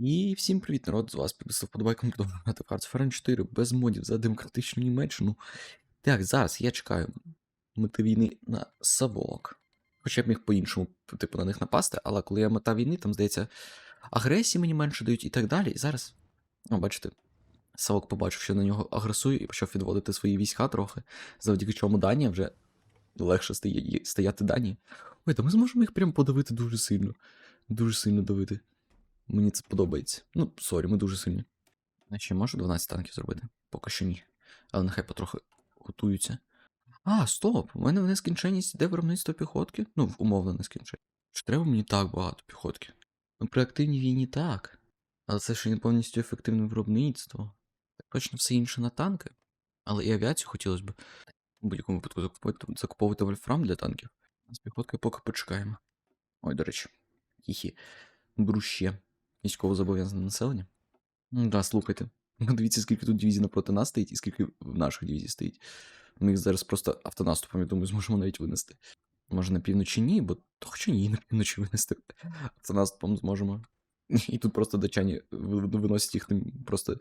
І всім привіт, народ! З вас підписав подобайком продовжувати Hearts of Iron 4 без модів за демократичну Німеччину. Так, зараз я чекаю мети війни на Савок. Хоча б міг по-іншому, типу, на них напасти, але коли я мета війни, там, здається, агресії мені менше дають і так далі. І зараз, ну, бачите, Савок побачив, що на нього агресує, і почав відводити свої війська трохи, завдяки чому Данія вже легше стає, стояти Данії. Ой, та ми зможемо їх прям подавити дуже сильно. Дуже сильно давити. Мені це подобається. Ну, сорі, ми дуже сильні. Я ще можу 12 танків зробити? Поки що ні. Але нехай потрохи готуються. А, стоп! У мене в нескінченність йде виробництво піхотки. Ну, умовно нескінченність. Чи треба мені так багато піхотки? Ну, при активній війні так. Але це ще не повністю ефективне виробництво. Точно все інше на танки. Але і авіацію хотілося б в будь-якому випадку закуповувати, закуповувати вольфрам для танків. З піхоткою поки почекаємо. Ой, до речі. Хі-хі. Військово зобов'язане населення. Ну да, слухайте. Дивіться, скільки тут дивізій напроти нас стоїть і скільки в наших дивізій стоїть. Ми їх зараз просто автонаступом, я думаю, зможемо навіть винести. Може на півночі ні, бо то хоча ні, на півночі винести. Автонаступом зможемо. І тут просто датчані ви- виносять їх тим просто.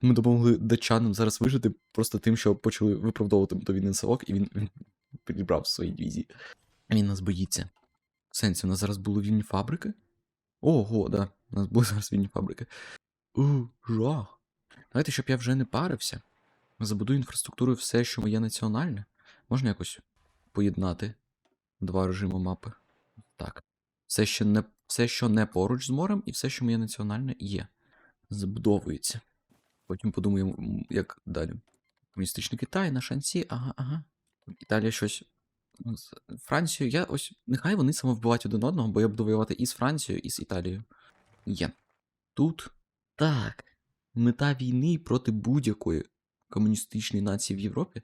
Ми допомогли датчанам зараз вижити просто тим, що почали виправдовувати мотовільний совок, і він, він підібрав свої дивізії. Він нас боїться. В сенсі, у нас зараз були вільні фабрики. Ого, да. У нас були зараз вільні фабрики. У, жах. Давайте, щоб я вже не парився. Забудую інфраструктурою все, що моє національне. Можна якось поєднати два режими мапи. Так. Все, що не, все, що не поруч з морем, і все, що моє національне, є. Забудовується. Потім подумаємо, як далі. Комуністичний Китай на шансі, ага, ага. Італія щось. Ну, з Францією, я ось. Нехай вони самовбивають один одного, бо я буду воювати і з Францією, і з Італією. Є. Тут. Так. Мета війни проти будь-якої комуністичної нації в Європі.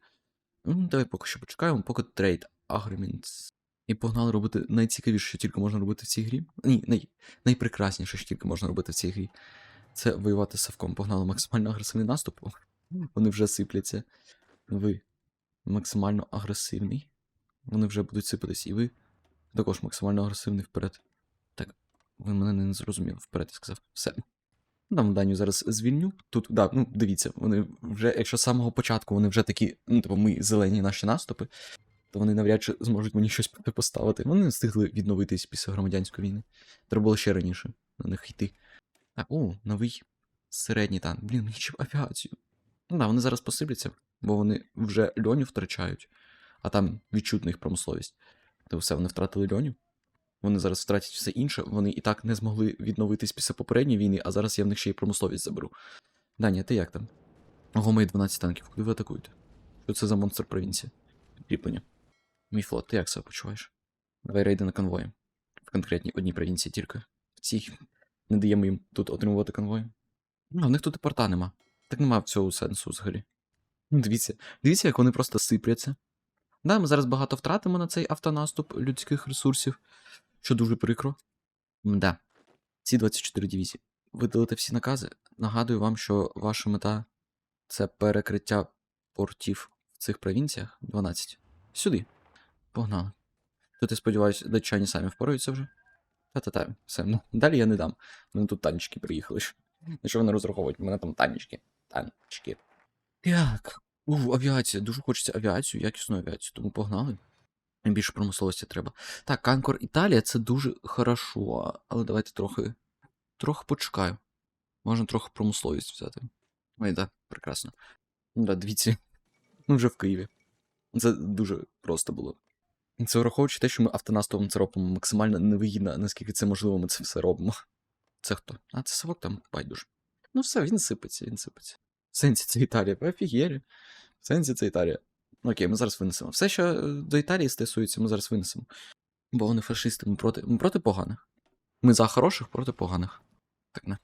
Ну, давай поки що почекаємо, поки трейд agreements. І погнали робити найцікавіше, що тільки можна робити в цій грі. Ні, най... найпрекрасніше, що тільки можна робити в цій грі. Це воювати з Савком. Погнали максимально агресивний наступ. Вони вже сипляться. Ви максимально агресивний. Вони вже будуть сипатись, і ви також максимально агресивний вперед. Так, ви мене не зрозуміли, вперед я сказав. Все. Там Данію зараз звільню. Тут, да, ну дивіться, вони вже, якщо з самого початку вони вже такі, ну, типу, ми зелені наші наступи, то вони навряд чи зможуть мені щось поставити. Вони не встигли відновитись після громадянської війни. Треба було ще раніше на них йти. Так, о, новий середній танк. Блін, мені ще авіацію. Ну да, вони зараз посипляться, бо вони вже льоню втрачають, а там відчутна їх промисловість. То все, вони втратили льоню. Вони зараз втратять все інше, вони і так не змогли відновитись після попередньої війни, а зараз я в них ще й промисловість заберу. Даня, ти як там? Ого, мої 12 танків, куди ви атакуєте? Що це за монстр провінції? Підкріплення. Мій флот, ти як себе почуваєш? Давай рейди на конвої. В конкретній одній провінції тільки. В цій не даємо їм тут отримувати конвої. Ну, в них тут і порта нема. Так нема в цього сенсу взагалі. Ну, Дивіться, дивіться, як вони просто сипляться. Да, ми зараз багато втратимо на цей автонаступ людських ресурсів, що дуже прикро. Да. Ці 24 дивізії. Видалите всі накази. Нагадую вам, що ваша мета це перекриття портів в цих провінціях 12. Сюди. Погнали. Тут я сподіваюся, датчані самі впораються вже. Та-та-та, все. Ну, далі я не дам. У мене тут танчики приїхали. На що вони розраховують? У мене там танчики. Танчики. Так. У, авіація. Дуже хочеться авіацію, якісну авіацію, тому погнали. Більше промисловості треба. Так, Канкор Італія це дуже хорошо, але давайте трохи. Трохи почекаю. Можна трохи промисловість взяти. Ой, да, прекрасно. Ну да, дивіться. Ми вже в Києві. Це дуже просто було. Це враховуючи те, що ми автонаступом це робимо максимально невигідно, наскільки це можливо, ми це все робимо. Це хто? А, це совок там байдуже. Ну все, він сипеться, він сипеться. В сенсі це Італія, ви офігєлі. В сенсі це Італія. Окей, ми зараз винесемо. Все, що е, до Італії стосується, ми зараз винесемо. Бо вони фашисти, ми проти, ми проти поганих. Ми за хороших проти поганих. Так не.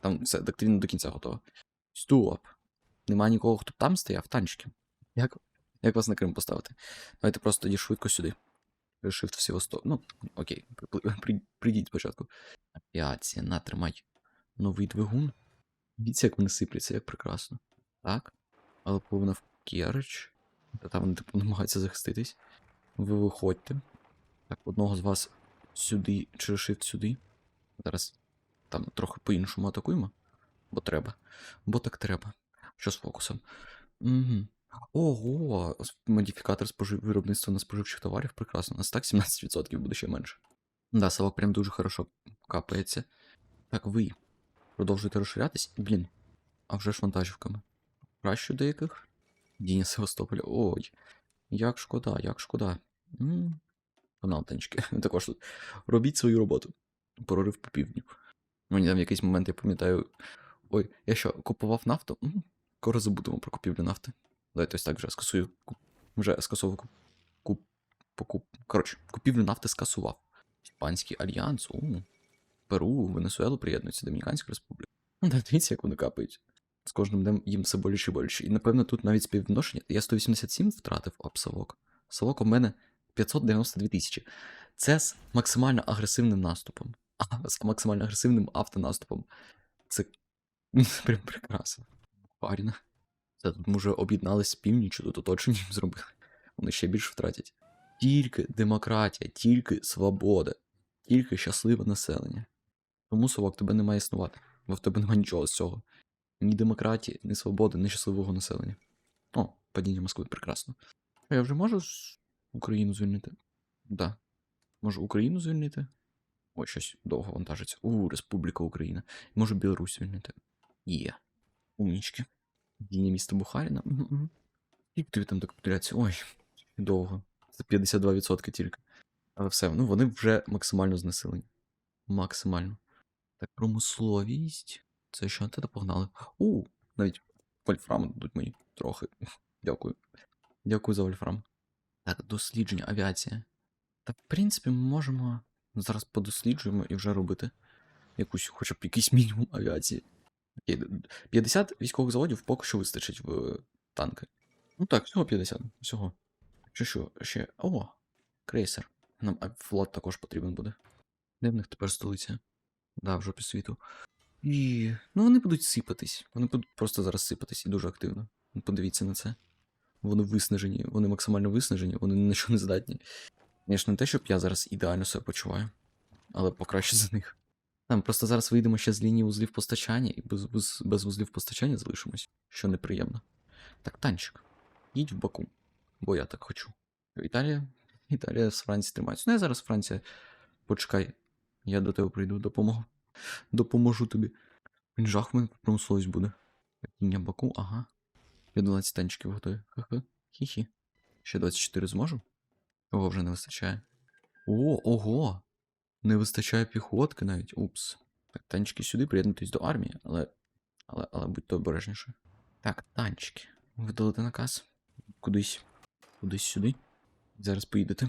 Там все, доктрина до кінця готова. Стоп. Нема нікого, хто там стояв, танчики. Як, як вас на Крим поставити? Давайте просто тоді швидко сюди. Shift всього 100. Ну, окей, при, при, прийдіть спочатку. Авіація, на, тримай. Новий двигун. Дивіться, як вони сипляться, як прекрасно. Так. Але повинна в Керч. Та там вони типу намагаються захиститись. Ви виходьте. Так, одного з вас сюди, через shift сюди. Зараз там трохи по-іншому атакуємо. Бо треба. Бо так треба. Що з фокусом? Угу. Ого, модифікатор спожив... виробництва на споживчих товарів прекрасно. У нас так 17% буде ще менше. Да, совок прям дуже хорошо капається. Так, ви продовжуєте розширятись. Блін, а вже ж вантажівками. Кращу деяких? Діня Севастополя. Ой. Як шкода, як шкода. Танчики. Також тут. Робіть свою роботу. Прорив по півдню. Мені там якийсь момент, я пам'ятаю. Ой, я що, купував нафту? М, Скоро забудемо про купівлю нафти. Давайте ось так вже скасую. Куп- Вже скасовую куп... куп... покуп... Коротше, купівлю нафти скасував. Іспанський альянс. У. Перу, Венесуелу приєднується, Домініканська республіка. Ну, дивіться, як вони капають. З кожним днем їм все боляче і боляче. І напевно тут навіть співвідношення. Я 187 втратив об совок. Совок у мене 592 тисячі. Це з максимально агресивним наступом. А, з максимально агресивним автонаступом. Це прям прекрасно. Паріна. Це тут ми вже об'єднались з північю, тут оточення їм зробили. Вони ще більше втратять. Тільки демократія, тільки свобода, тільки щасливе населення. Тому совок тебе не має існувати, бо в тебе немає нічого з цього. Ні демократії, ні свободи, ні щасливого населення. О, падіння Москви, прекрасно. А я вже можу Україну звільнити? Да. Можу Україну звільнити? Ой, щось довго вантажиться. У, Республіка Україна. Можу Білорусь звільнити. Є. Умнічки. Діння міста Бухаріна. Скільки тобі там до капітуляції? Ой, довго. Це 52% тільки. Але все, ну вони вже максимально знесилені. Максимально. Так, промисловість. Це що, ти погнали? У, навіть вольфрам дадуть мені трохи. Дякую. Дякую за вольфрам. Так, дослідження, авіація. Та, в принципі, ми можемо зараз подосліджуємо і вже робити якусь, хоча б якийсь мінімум авіації. 50 військових заводів поки що вистачить в танки. Ну так, всього 50. Всього. Що що, ще. О, крейсер. Нам флот також потрібен буде. Де в них тепер столиця? Да, в жопі світу. І. Ну вони будуть сипатись. Вони будуть просто зараз сипатись і дуже активно. Ну, Подивіться на це. Вони виснажені, вони максимально виснажені, вони на що не здатні. Звісно, не те, щоб я зараз ідеально себе почуваю, але покраще за них. Там просто зараз вийдемо ще з лінії вузлів постачання і без, без, без вузлів постачання залишимось, що неприємно. Так, танчик. Їдь в Баку, бо я так хочу. Італія. Італія з Франції тримається. Ну, я зараз Франція. Почекай, я до тебе прийду, допомогу. Допоможу тобі. Він жах мене промисловість буде. Падіння Баку, ага. Я 12 танчиків готові. Ха-ха. Хі-хі. Ще 24 зможу? Ого, вже не вистачає. О, ого! Не вистачає піхотки навіть. Упс. Так, танчики сюди, приєднуйтесь до армії, але. Але, але будьте обережніше. Так, танчики. Видалити наказ. Кудись. Кудись сюди. Зараз поїдете.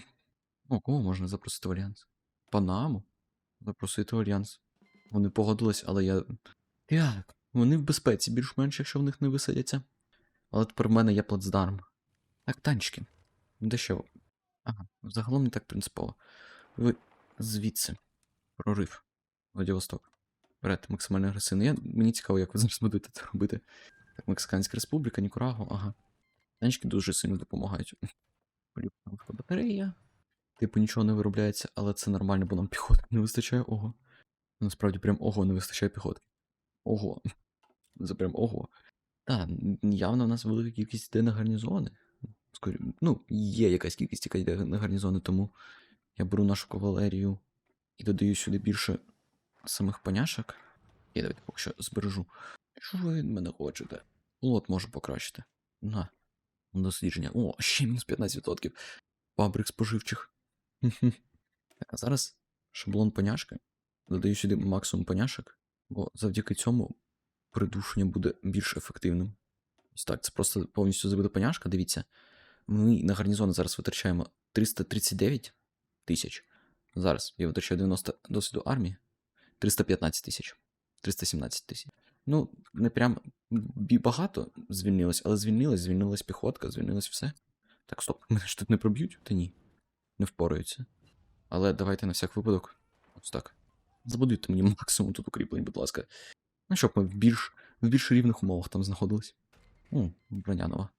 О, кого можна запросити в альянс? Панаму? Запросити альянс. Вони погодились, але я. Як? Вони в безпеці більш-менш, якщо в них не висадяться. Але тепер в мене є плацдарм. Так, танчики. Де ви? Ага, загалом не так принципово. Ви звідси. Прорив. Владивосток. Вперед, максимально агресивний. Я, мені цікаво, як ви зараз будете це робити. Так, Мексиканська республіка, Нікураго, ага. Танчики дуже сильно допомагають. Батарея. Типу нічого не виробляється, але це нормально, бо нам піхоти не вистачає. Ого. Насправді прям ого, не вистачає піхоти. Ого. Це прям ого. Так, явно в нас велика кількість йде на гарнізони. Скорі... Ну, є якась кількість, яка йде на гарнізони, тому я беру нашу кавалерію і додаю сюди більше самих поняшок. Я давайте поки що збережу. Що ви від мене хочете? Лот можу покращити. На. Дослідження. О, ще мінус 15%. Фабрик споживчих. А зараз шаблон поняшки. Додаю сюди максимум поняшок, бо завдяки цьому придушення буде більш ефективним. Ось так, це просто повністю забита поняшка. Дивіться. Ми на гарнізон зараз витрачаємо 339 тисяч. Зараз я витрачаю 90 досвіду армії. 315 тисяч. 317 тисяч. Ну, не прям багато звільнилось, але звільнилось, звільнилась піхотка, звільнилось все. Так, стоп, мене ж тут не проб'ють? Та ні. Не впораються. Але давайте на всяк випадок. Ось так. Забудуйте мені максимум тут укріплень, будь ласка. Ну, щоб ми в більш, в більш рівних умовах там знаходились. О, броня нова.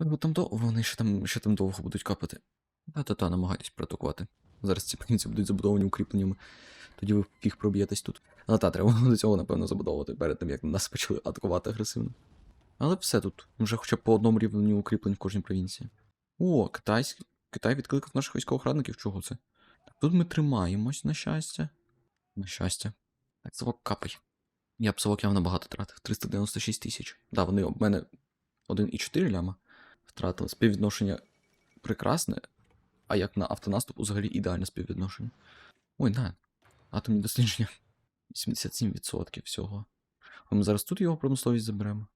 Бо там довго, вони ще там, ще там довго будуть капати. Та-та-та, намагайтесь проатакувати. Зараз ці паніці будуть забудовані укріпленнями. Тоді ви їх проб'єтесь тут. Але та, треба до цього, напевно, забудовувати перед тим, як нас почали атакувати агресивно. Але все тут. Вже хоча б по одному рівню укріплень в кожній провінції. О, китайський. Китай відкликав наших військових радників. Чого це? Тут ми тримаємось, на щастя. На щастя. Так, совок капай. Я б совок явно багато тратив. 396 тисяч. Да, вони об мене 1,4 ляма втратили. Співвідношення прекрасне, а як на автонаступ взагалі ідеальне співвідношення. Ой, на. Атомні дослідження. 87% всього. Ми зараз тут його промисловість заберемо.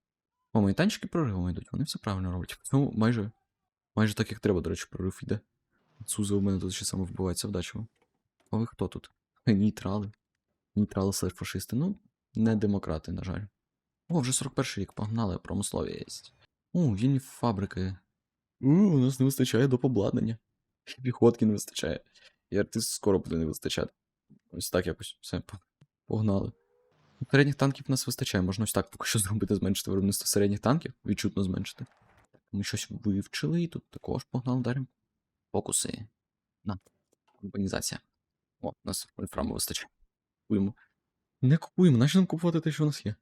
О, мої танчики проривом йдуть, вони все правильно роблять. В цьому майже, майже так, як треба, до речі, прорив йде. Цузи у мене тут ще саме вбивається вдачу. А ви хто тут? Нейтрали. Нейтрали слеш фашисти. Ну, не демократи, на жаль. О, вже 41 рік, погнали, промисловість. О, вільні фабрики. У, у нас не вистачає до обладнання. І Піхотки не вистачає. І артист скоро буде не вистачати. Ось так якось. Все, погнали. Середніх танків нас вистачає, можна ось так поки що зробити, зменшити виробництво середніх танків, відчутно зменшити. Ми щось вивчили, і тут також погнали далі. Фокуси. На. Урбанізація. О, у нас вольфраму вистачає. Купуємо. Не купуємо, наче нам купувати те, що у нас є.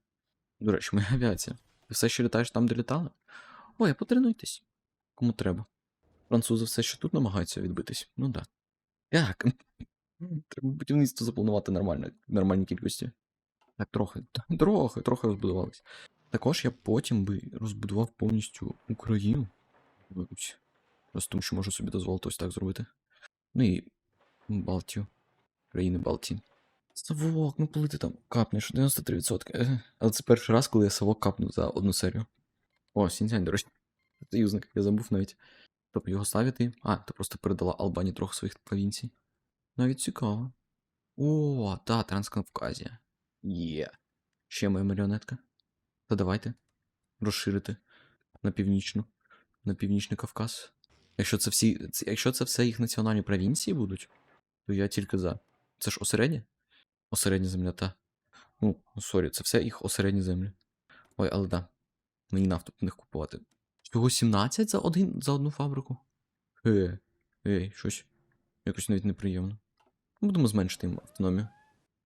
До речі, моя авіація. Ти все ще літаєш там, де літали? Ой, а потренуйтесь. Кому треба. Французи все ще тут намагаються відбитись. Ну да. Так. Треба будівництво запланувати нормально, в нормальній кількості. Так, трохи, трохи, трохи розбудувались. Також я потім би розбудував повністю Україну. Просто тому, що можу собі дозволити ось так зробити. Ну і Балтію. Країни Балтії. Савок, ну коли ти там капнеш 93%. Е, Але це перший раз, коли я Савок капнув за одну серію. О, Сіньцянь, до речі. Союзник, я забув навіть. Тобто його ставити. А, ти просто передала Албані трохи своїх провінцій. Навіть цікаво. О, та, Транскавказія. Є. Ще моя маріонетка. Та давайте. Розширити на північну. На північний Кавказ. Якщо це всі. Якщо це все їх національні провінції будуть, то я тільки за. Це ж осередня? Осередня земля, та. Ну, сорі, це все їх осередні землі. Ой, але да. Мені нафту в них купувати. Всього 17 за один за одну фабрику? Е, ей, щось. Якось навіть неприємно. Будемо зменшити їм автономію.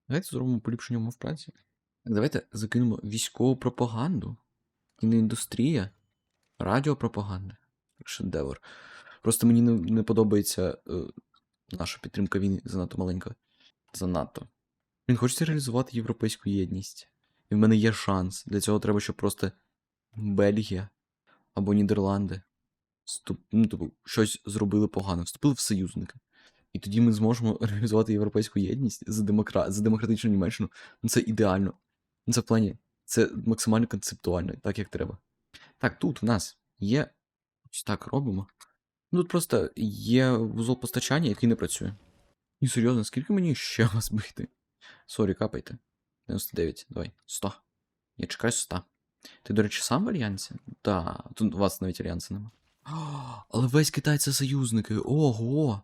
Давайте зробимо поліпшення умов праці. Давайте закинемо військову пропаганду, кіноіндустрія, радіопропаганда. Шедевр. Просто мені не, не подобається е, наша підтримка війни занадто маленька. Занадто. Він хочеться реалізувати європейську єдність. І в мене є шанс. Для цього треба, щоб просто Бельгія або Нідерланди вступ... ну, типу, щось зробили погано, вступили в союзники. І тоді ми зможемо реалізувати європейську єдність за, демокра... за демократичну Німеччину. Ну це ідеально. Ну це в плані, це максимально концептуально, так як треба. Так, тут у нас є. Ось так робимо. Ну тут просто є вузол постачання, який не працює. І серйозно, скільки мені ще вас бити? Сорі, капайте. 99, давай, 100. Я чекаю 100. Ти, до речі, сам в альянсі? Да, тут у вас навіть альянсу нема. О, але весь Китай це союзники. Ого!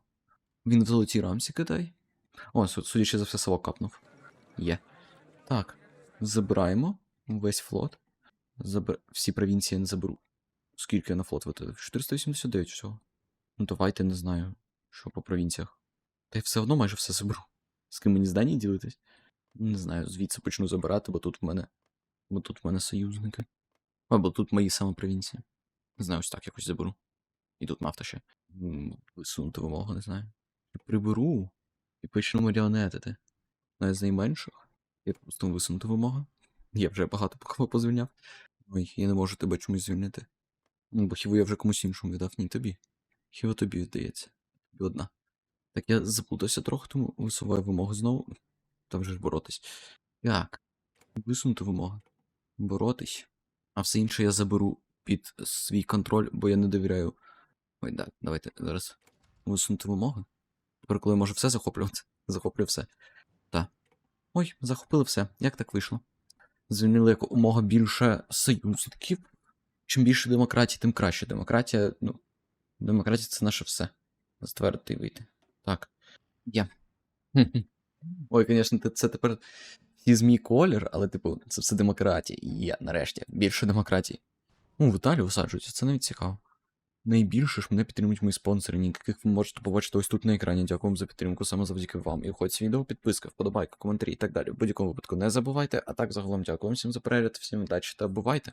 Він в золотій рамці Китай. О, судячи за все, село капнув. Є. Так, забираємо весь флот. Забер... Всі провінції не заберу. Скільки я на флот витратив? 489 всього. Ну давайте не знаю, що по провінціях. Та й все одно майже все заберу. З ким мені здані ділитись? Не знаю, звідси почну забирати, бо тут в мене. Бо тут в мене союзники. Або тут мої саме провінції. Не знаю, ось так якось заберу. І тут нафта ще. Висунути вимогу, не знаю. Приберу. І почну маріонетити. Навіть з найменших. Я просто висунути вимогу. Я вже багато кого позвільняв. Ой, я не можу тебе чомусь звільнити. Ну, бо хіба я вже комусь іншому віддав? Ні, тобі. Хіба тобі віддається. Тобі одна. Так я заплутався трохи, тому висуваю вимоги знову. Та вже ж боротись. Так. Висунути вимоги. Боротись. А все інше я заберу під свій контроль, бо я не довіряю. Ой, да, давайте зараз висунути вимоги. Тепер, коли я можу все захоплювати, захоплю все. Ой, захопили все. Як так вийшло? Звільнили як умога більше союзників. Чим більше демократії, тим краще. Демократія, ну. Демократія це наше все. Ствердити і вийти. Так. Є. Хм-хм. Ой, звісно, це тепер всі змій колір, але, типу, це все демократія. Є, нарешті. Більше демократії. Ну, в Італію висаджуються, це навіть цікаво. Найбільше ж мене підтримують мої спонсори, яких ви можете побачити ось тут на екрані. Дякую вам за підтримку саме завдяки вам. І хоч відео, підписка, вподобайка, коментарі і так далі. В будь-якому випадку не забувайте. А так загалом дякую всім за перегляд, всім удачі та бувайте!